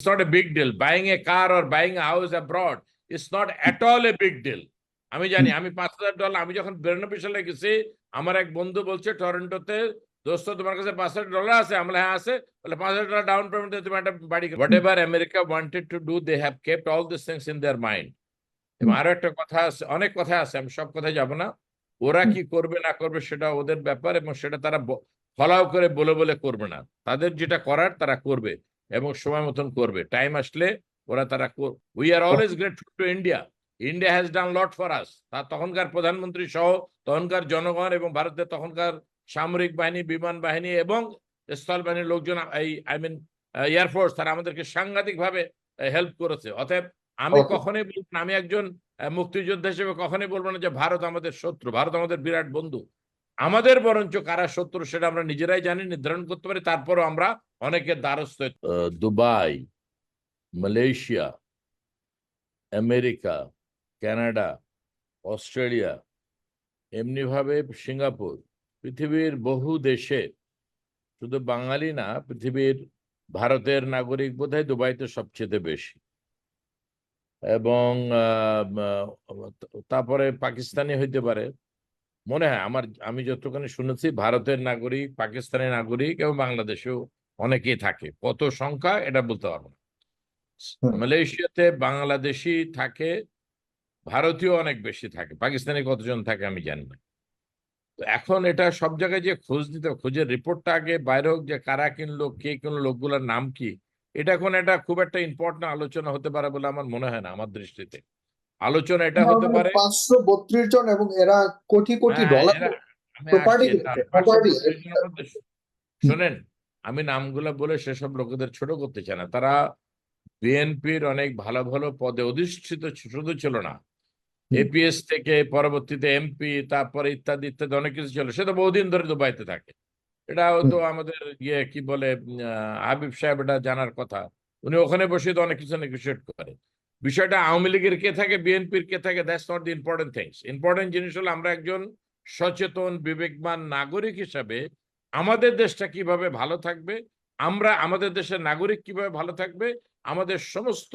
It's not a big deal. Buying a car or buying a house abroad is not at all a big deal. আমি জানি আমি পাঁচ হাজার dollar আমি যখন বিরানব্বই সালে গেছি আমার এক বন্ধু বলছে টরন্টোতে দোস্ত তোমার কাছে পাঁচ হাজার ডলার আছে? আমরা হ্যাঁ আছে। বলে পাঁচ হাজার ডলার ডাউন পেমেন্ট তুমি একটা বাড়ি whatever America wanted to do they have kept all this things in their mind এবং আরও একটা কথা আছে অনেক কথা আছে আমি সব কথায় যাব না। ওরা কি করবে না করবে সেটা ওদের ব্যাপার এবং সেটা তারা ফলাও করে বলে বলে করবে না। তাদের যেটা করার তারা করবে। এবং সময় মতন করবে। টাইম আসলে ওরা তারা we are always grateful to India India has done lot for us তার তখনকার প্রধানমন্ত্রী সহ তখনকার জনগণ এবং ভারতের তখনকার সামরিক বাহিনী বিমান বাহিনী এবং স্থল বাহিনীর লোকজন এই আই মিন এয়ারফোর্স তারা আমাদেরকে সাংঘাতিক ভাবে হেল্প করেছে। অতএব আমি. কখনোই বলব না, আমি একজন মুক্তিযোদ্ধা হিসেবে কখনোই বলব না যে ভারত আমাদের শত্রু ভারত আমাদের বিরাট বন্ধু। আমাদের বরঞ্চ কারা শত্রু সেটা আমরা নিজেরাই জানি, নির্ধারণ করতে পারি। তারপরও আমরা অনেকে দ্বারস্থ Dubai, Malaysia, America, Canada, Australia, এমনিভাবে সিঙ্গাপুর, পৃথিবীর বহু দেশে, শুধু বাঙালি না, পৃথিবীর ভারতের নাগরিক বোধহয় দুবাইতে সবচেয়ে বেশি। এবং তারপরে পাকিস্তানি হইতে পারে। মনে হয় আমার আমি যতখানি শুনেছি ভারতের নাগরিক পাকিস্তানের নাগরিক এবং বাংলাদেশেও অনেকেই থাকে। কত সংখ্যা এটা বলতে পারব না। মালয়েশিয়াতে বাংলাদেশি থাকে ভারতীয় অনেক বেশি থাকে পাকিস্তানি কতজন থাকে আমি জানি না। তো এখন এটা সব জায়গায় যে খোঁজ নিতে হবে, খোঁজের রিপোর্টটা আগে বাইরে হোক যে কারা কিনলো কে কিনলো লোকগুলোর নাম কি এটা এখন এটা খুব একটা ইম্পর্টেন্ট আলোচনা হতে পারে বলে আমার মনে হয় না আমার দৃষ্টিতে। আলোচনা এটা হতে পারে। পাঁচশো বত্রিশ জন এবং এরা কোটি কোটি হ্যাঁ, ডলার শু- শোনেন আমি নামগুলো বলে সেসব লোকেদের ছোট করতে চাই না। তারা বিএনপির অনেক ভালো ভালো পদে অধিষ্ঠিত শুধু ছিল না। এপিএস থেকে পরবর্তীতে এমপি তারপরে ইত্যাদি ইত্যাদি অনেক কিছু ছিল। সে তো বহুদিন ধরে দুবাইতে থাকে। এটা হয়তো আমাদের ইয়ে কি বলে হাবিব সাহেব এটা জানার কথা। উনি ওখানে বসে তো অনেক কিছু নেগোসিয়েট করে। বিষয়টা আওয়ামী লীগের কে থাকে বিএনপির কে থাকে that's not the important things important জিনিস হলো আমরা একজন সচেতন বিবেকমান নাগরিক হিসাবে আমাদের দেশটা কীভাবে ভালো থাকবে আমরা আমাদের দেশের নাগরিক কীভাবে ভালো থাকবে আমাদের সমস্ত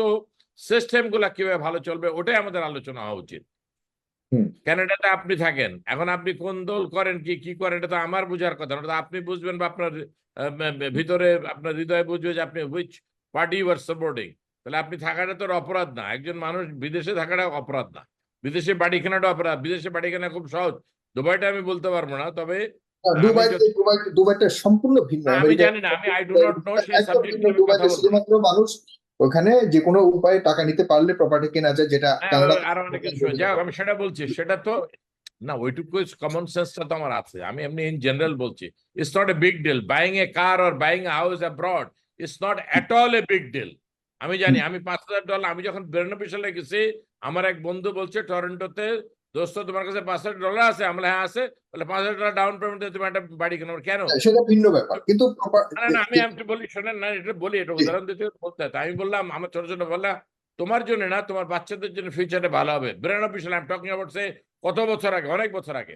সিস্টেমগুলা কীভাবে ভালো চলবে ওটাই আমাদের আলোচনা হওয়া উচিত। ক্যানাডাতে আপনি থাকেন এখন আপনি কোন দল করেন কি কি করেন এটা তো আমার বোঝার কথা না আপনি বুঝবেন বা আপনার ভিতরে আপনার হৃদয়ে বুঝবে যে আপনি which party you are supporting তাহলে আপনি থাকাটা তো আর অপরাধ না। একজন মানুষ বিদেশে থাকাটা অপরাধ না। বিদেশে বাড়ি কেনাটা অপরাধ। বিদেশে বাড়ি কেনা খুব সহজ। দুবাইটা আমি বলতে পারব না তবে দুবাই দুবাইটা সম্পূর্ণ ভিন্ন। আমি জানি না আমি আই ডু নট নো সেই একদম দুবাইতে শুধুমাত্র মানুষ ওখানে যে কোনো উপায়ে টাকা নিতে পারলে প্রপার্টি কেনা যায় যেটা কানাডা অনেক কিছু যাই আমি সেটা বলছি সেটা তো না ওইটুকু কমন সেন্সটা তো আমার আছে। আমি এমনি ইন জেনারেল বলছি it's not a big deal buying a car or buying a house abroad it's not at all a big deal আমি জানি আমি পাঁচ হাজার ডলার আমি যখন বিরানব্বই সালে গেছি আমার এক বন্ধু বলছে টরন্টোতে দোস্ত তোমার কাছে পাঁচ হাজার ডলার আছে? আমরা হ্যাঁ আছে। বলে পাঁচ হাজার ডলার ডাউন পেমেন্ট তুমি একটা বাড়ি কেন? কেন? সেটা ভিন্ন ব্যাপার কিন্তু না না আমি আমি বলি শোনেন না এটা বলি এটা উদাহরণ দিতে বলতে হয়। আমি বললাম আমার ছোট ছোট বললাম তোমার জন্য না তোমার বাচ্চাদের জন্য ফিউচারে ভালো হবে। বিরানব্বই সালে আমি টকিং অ্যাবাউট সে কত বছর আগে অনেক বছর আগে।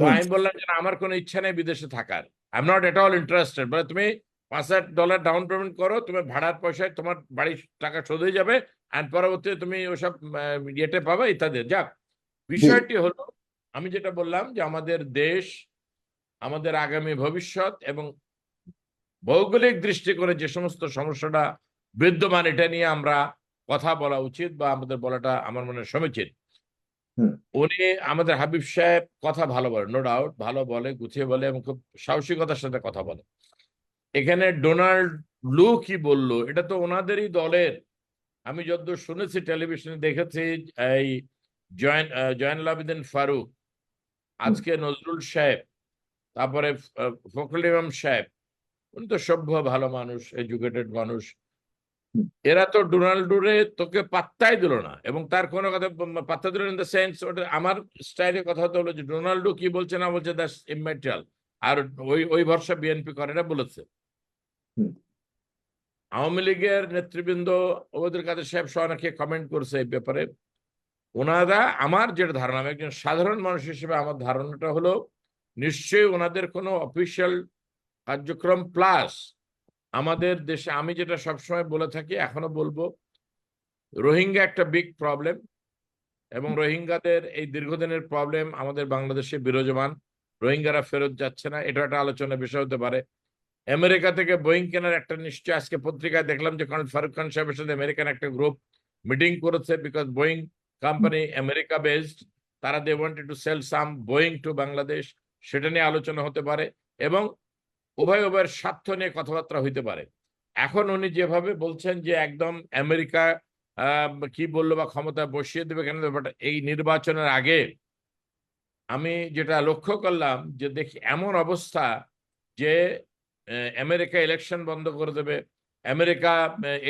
তো আমি বললাম যে আমার কোনো ইচ্ছা নেই বিদেশে থাকার। I am not at all interested বলে তুমি পাঁচ হাজার ডলার ডাউন পেমেন্ট করো তুমি ভাড়ার পয়সায় তোমার বাড়ির টাকা শোধ হয়ে যাবে আর পরবর্তীতে তুমি ওসব ইয়েতে পাবে ইত্যাদি। যাক বিষয়টি হলো আমি যেটা বললাম যে আমাদের দেশ আমাদের আগামী ভবিষ্যৎ এবং ভৌগোলিক দৃষ্টিকোণে যে সমস্ত সমস্যাটা বিদ্যমান এটা নিয়ে আমরা কথা বলা উচিত বা আমাদের বলাটা আমার মনে হয় সমীচীন। উনি আমাদের হাবিব সাহেব কথা ভালো বলে নো ডাউট ভালো বলে গুছিয়ে বলে এবং খুব সাহসিকতার সাথে কথা বলে। এখানে ডোনাল্ড লু কি বলল? এটা তো ওনাদেরই দলের। আমি যতদূর শুনেছি, টেলিভিশনে দেখেছি, এই জয়েন জয়নুল আবেদিন ফারুক, আজকে নজরুল সাহেব, তারপরে ফখরুল ইমাম সাহেব, উনি তো সভ্য, ভালো মানুষ, এডুকেটেড মানুষ। এরা তো ডোনাল্ডুরে তোকে পাত্তাই দিল না, এবং তার কোনো কথা পাত্তা দিল ইন দ্য সেন্স ওটা আমার স্টাইলে কথা হতে হলো যে ডোনাল্ডো কি বলছে না বলছে দ্যাটস ইমেটেরিয়াল আর ওই ওই ভরসা বিএনপি করে, এটা বলেছে। আওয়ামী লীগের নেতৃবৃন্দ ওদের কাদের সাহেব সহ অনেকে কমেন্ট করছে এই ব্যাপারে। ওনারা আমার যেটা ধারণা আমি একজন সাধারণ মানুষ হিসেবে আমার ধারণাটা হলো নিশ্চয়ই ওনাদের কোনো অফিসিয়াল কার্যক্রম প্লাস আমাদের দেশে আমি যেটা সবসময় বলে থাকি এখনও বলব রোহিঙ্গা একটা বিগ প্রবলেম এবং রোহিঙ্গাদের এই দীর্ঘদিনের প্রবলেম আমাদের বাংলাদেশে বিরাজমান। রোহিঙ্গারা ফেরত যাচ্ছে না এটা একটা আলোচনার বিষয় হতে পারে। আমেরিকা থেকে বোয়িং কেনার একটা নিশ্চয় আজকে পত্রিকায় দেখলাম যে ফারুক খান সাহেবের সাথে আমেরিকান একটা গ্রুপ মিটিং করেছে because Boeing company America based তারা they wanted to sell some Boeing to Bangladesh সেটা নিয়ে আলোচনা হতে পারে এবং উভয় উভয়ের স্বার্থ নিয়ে কথাবার্তা হইতে পারে। এখন উনি যেভাবে বলছেন যে একদম আমেরিকা কি বলল বা ক্ষমতা বসিয়ে দেবে কেন ব্যাপারটা এই নির্বাচনের আগে আমি যেটা লক্ষ্য করলাম যে দেখি এমন অবস্থা যে আমেরিকা ইলেকশন বন্ধ করে দেবে। আমেরিকা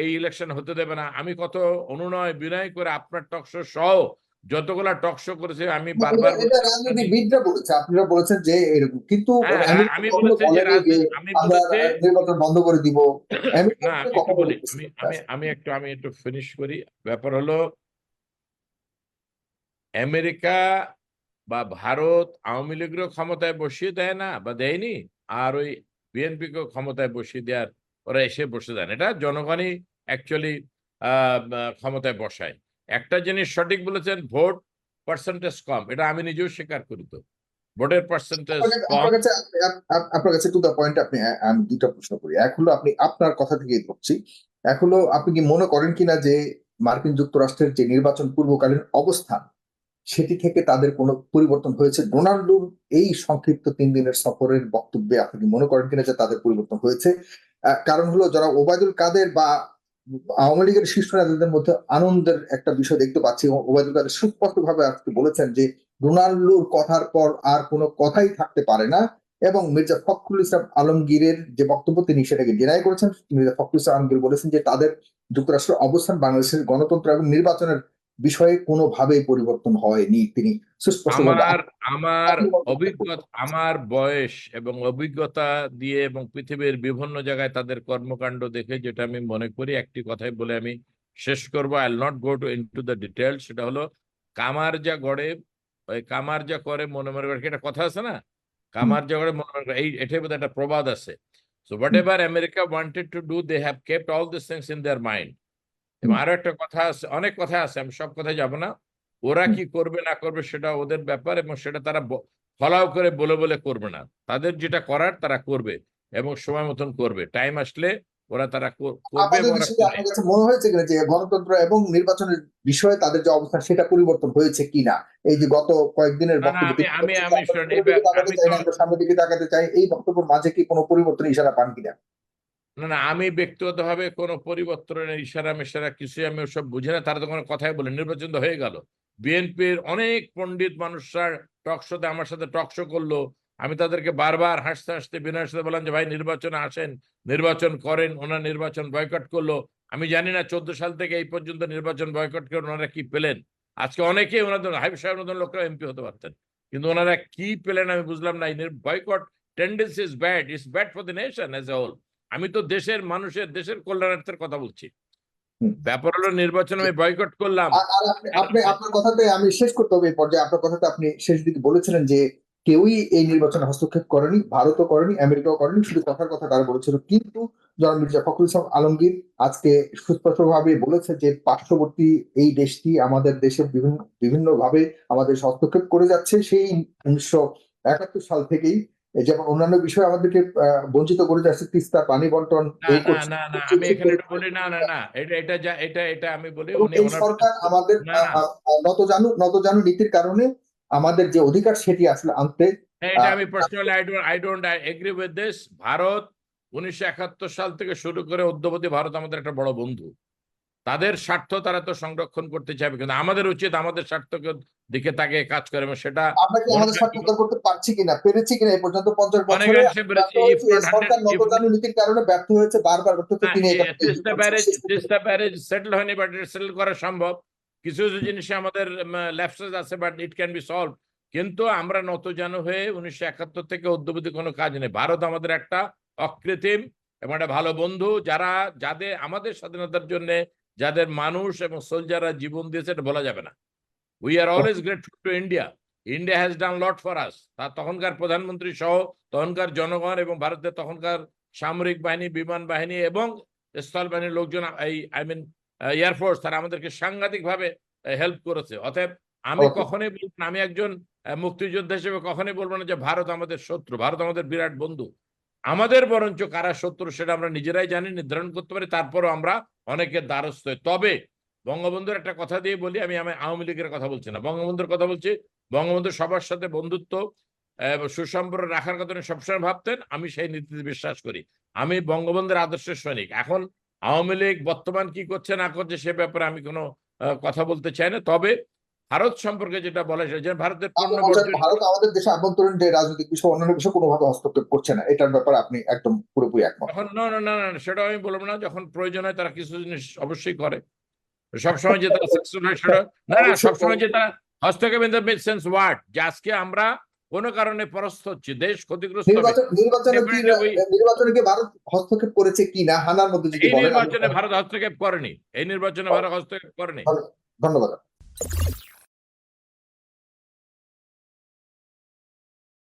এই ইলেকশন হতে দেবে না। আমি কত অনুনয় বিনয় করে আপনার টকশো সহ যতগুলা টকশো করেছে আমি বারবার রাজনীতিবিদরা বলেছে আপনারা বলেছেন যে এরকম। কিন্তু হ্যাঁ, হ্যাঁ, আমি বলেছি যে আমি বলেছি নির্বাচন বন্ধ করে দিব। না বলি আমি আমি একটু আমি একটু ফিনিশ করি। ব্যাপার হলো আমেরিকা বা ভারত আওয়ামী লীগের ক্ষমতায় বসিয়ে দেয় না বা দেয়নি। আর ওই বিএনপিকেও ক্ষমতায় বসিয়ে দেওয়ার ওরা এসে বসে দেন। এটা জনগণই অ্যাকচুয়ালি ক্ষমতায় বসায়। একটা জিনিস সঠিক বলেছেন ভোট পার্সেন্টেজ কম। এটা আমি নিজেও স্বীকার করি তো। ভোটের পার্সেন্টেজ আপনার কাছে টু দা পয়েন্ট আপনি আমি দুটা প্রশ্ন করি। এক হলো আপনি আপনার কথা থেকেই ধরছি এক হলো আপনি কি মনে করেন কিনা যে মার্কিন যুক্তরাষ্ট্রের যে নির্বাচন পূর্বকালীন অবস্থান সেটি থেকে তাদের কোনো পরিবর্তন হয়েছে। ডোনাল্ডোর এই সংক্ষিপ্ত তিন দিনের সফরের বক্তব্যে আপনি মনে করেন কিনা যে তাদের পরিবর্তন হয়েছে? কারণ হলো যারা ওবায়দুল কাদের বা আওয়ামী লীগের শীর্ষ নেতাদের মধ্যে আনন্দের একটা বিষয় দেখতে পাচ্ছি। এবং ওবায়দুল কাদের সুস্পষ্টভাবে আজকে বলেছেন যে রোনাল্ডোর কথার পর আর কোনো কথাই থাকতে পারে না এবং মির্জা ফখরুল ইসলাম আলমগীরের যে বক্তব্য তিনি সেটাকে ডিনাই করেছেন। মির্জা ফখরুল ইসলাম আলমগীর বলেছেন যে তাদের যুক্তরাষ্ট্রের অবস্থান, বাংলাদেশের গণতন্ত্র এবং নির্বাচনের বিষয়ে কোনোভাবেই পরিবর্তন হয়নি তিনি আমার আমার অভিজ্ঞতা আমার বয়স এবং অভিজ্ঞতা দিয়ে এবং পৃথিবীর বিভিন্ন জায়গায় তাদের কর্মকাণ্ড দেখে যেটা আমি মনে করি একটি কথাই বলে আমি শেষ করব। I not go to into the detail সেটা হলো কামার যা গড়ে ওই কামার যা করে মনে মনে করে একটা কথা আছে না? কামার যা করে মনে মনে করে এই এটাই বোধহয় একটা প্রবাদ আছে। So whatever America wanted to do they have kept all this things in their mind এবং আরও একটা কথা আছে অনেক কথা আছে আমি সব কথায় যাব না। ওরা কি করবে না করবে সেটা ওদের ব্যাপার এবং সেটা তারা ফলাও করে বলে বলে করবে না। তাদের যেটা করার তারা করবে এবং সময় মতন করবে। টাইম আসলে ওরা তারা করবে মনে হয়েছে কিনা যে গণতন্ত্র এবং নির্বাচনের বিষয়ে তাদের যে অবস্থান সেটা পরিবর্তন হয়েছে কিনা? এই যে গত কয়েকদিনের আমি- আমি- সামনের দিকে তাকাতে চাই এই বক্তব্যের মাঝে কি কোনো পরিবর্তন ইশারা পান কিনা? না না, আমি ব্যক্তিগতভাবে কোনো পরিবর্তনের ইশারা মিশারা কিছুই আমি ওসব বুঝি না। তারা তো কোনো কথাই বলে নির্বাচন তো হয়ে গেল। বিএনপির অনেক পণ্ডিত মানুষরা টক শোতে আমার সাথে টকশো করল। আমি তাদেরকে বারবার হাসতে হাসতে বিনয়ের সাথে বললাম যে, ভাই, নির্বাচনে আসেন, নির্বাচন করেন, ওনার নির্বাচন বয়কট করল। আমি জানি না চোদ্দ সাল থেকে এই পর্যন্ত নির্বাচন বয়কট করে ওনারা কি পেলেন। আজকে অনেকেই ওনাদের হাইব সাহেব ওনাদের লোকরা এমপি হতে পারতেন। কিন্তু ওনারা কি পেলেন আমি বুঝলাম না। Boycott tendency is bad is bad for the nation as a whole আমি তো দেশের মানুষের দেশের কল্যাণার্থের কথা বলছি। ব্যাপার হলো নির্বাচন আমি বয়কট করলাম। আপনি আপনি আপনার কথাতে আমি শেষ করতে হবে এই পর্যায়ে। আপনার কথাতে আপনি শেষ দিকে বলেছিলেন যে কেউই এই নির্বাচনে হস্তক্ষেপ করেনি ভারতও করেনি আমেরিকাও করেনি শুধু কথার কথা তারা বলেছিল। কিন্তু জনাব মির্জা ফখরুল ইসলাম আলমগীর আজকে সুস্পষ্টভাবে বলেছে যে পার্শ্ববর্তী এই দেশটি আমাদের দেশের বিভিন্ন বিভিন্নভাবে আমাদের হস্তক্ষেপ করে যাচ্ছে। সেই উনিশশো একাত্তর সাল থেকেই যেমন অন্যান্য বিষয় আমাদেরকে বঞ্চিত করে যাচ্ছে তিস্তা পানি বন্টন না না আমি এখানে একটু বলি না না না এটা এটা যা এটা এটা আমি বলি এই সরকার আমাদের না, না। নতজানু নতজানু নীতির কারণে আমাদের যে অধিকার সেটি আসলে আনতে এটা আমি personally I don't I don't agree with this Bharat উনিশশো একাত্তর সাল থেকে শুরু করে অদ্যবধি ভারত আমাদের একটা বড় বন্ধু। তাদের স্বার্থ তারা তো সংরক্ষণ করতে চাইবে কিন্তু আমাদের উচিত আমাদের স্বার্থকে দিকে তাকে কাজ করে এবং সেটা আমাদের স্বার্থ উদ্ধার করতে পারছি কিনা পেরেছি কিনা এই পর্যন্ত পঞ্চাশ বছরে? ব্যর্থ সরকার নতজানু নীতির কারণে হয়েছে বারবার তিস্তা ব্যারেজ সেটেল হয়নি বাট সেটেল করা সম্ভব। কিছু কিছু জিনিসে আমাদের ল্যাপসেস আছে but it can be solve কিন্তু আমরা নতজানু হয়ে উনিশশো একাত্তর থেকে অদ্যবধি কোনো কাজ নেই। ভারত আমাদের একটা অকৃত্রিম এবং একটা ভালো বন্ধু যারা যাদের আমাদের স্বাধীনতার জন্য যাদের মানুষ এবং সোলজাররা জীবন দিয়েছে এটা বলা যাবে না। We are always grateful to India India has done lot for us তার তখনকার প্রধানমন্ত্রী সহ তখনকার জনগণ এবং ভারতের তখনকার সামরিক বাহিনী বিমান বাহিনী এবং স্থল বাহিনীর লোকজন এই আই মিন এয়ারফোর্স তারা আমাদেরকে সাংঘাতিকভাবে হেল্প করেছে। অতএব আমি. কখনোই বলব না, আমি একজন মুক্তিযোদ্ধা হিসেবে কখনোই বলব না যে ভারত আমাদের শত্রু ভারত আমাদের বিরাট বন্ধু। আমাদের বরঞ্চ কারা শত্রু সেটা আমরা নিজেরাই জানি, নির্ধারণ করতে পারি, তারপরও আমরা অনেকের দ্বারস্থ তবে বঙ্গবন্ধুর একটা কথা দিয়ে বলি, আমি আমি আওয়ামী লীগের কথা বলছি না। বঙ্গবন্ধুর কথা বলছি, বঙ্গবন্ধু সবার সাথে বন্ধুত্ব সুসম্পর্ক রাখার কথা সবসময় ভাবতেন, আমি সেই নীতিতে বিশ্বাস করি। আমি বঙ্গবন্ধুর আদর্শের সৈনিক। এখন আওয়ামী লীগ বর্তমান কি করছে না করছে সে ব্যাপারে আমি কোনো কথা বলতে চাই না। তবে ভারত সম্পর্কে যেটা বলা যায় যে ভারতের ভারত আমাদের দেশে আভ্যন্তরীণ যে রাজনৈতিক বিষয় অন্যান্য বিষয় কোনোভাবে হস্তক্ষেপ করছে না। এটার ব্যাপারে আপনি একদম পুরোপুরি একমত। না না না না সেটা আমি বলব না। যখন প্রয়োজন হয় তারা কিছু জিনিস অবশ্যই করে। সবসময় যে তারা সাকসেসফুল হয় সেটা না না সবসময় যে তারা হস্তক্ষেপ ইন দ্য সেন্স ওয়ার্ড যে আজকে আমরা কোনো কারণে পরস্ত হচ্ছি দেশ ক্ষতিগ্রস্ত নির্বাচনে কি ভারত হস্তক্ষেপ করেছে কি না হানার মধ্যে যদি বলেন নির্বাচনে ভারত হস্তক্ষেপ করেনি। এই নির্বাচনে ভারত হস্তক্ষেপ করেনি। ধন্যবাদ।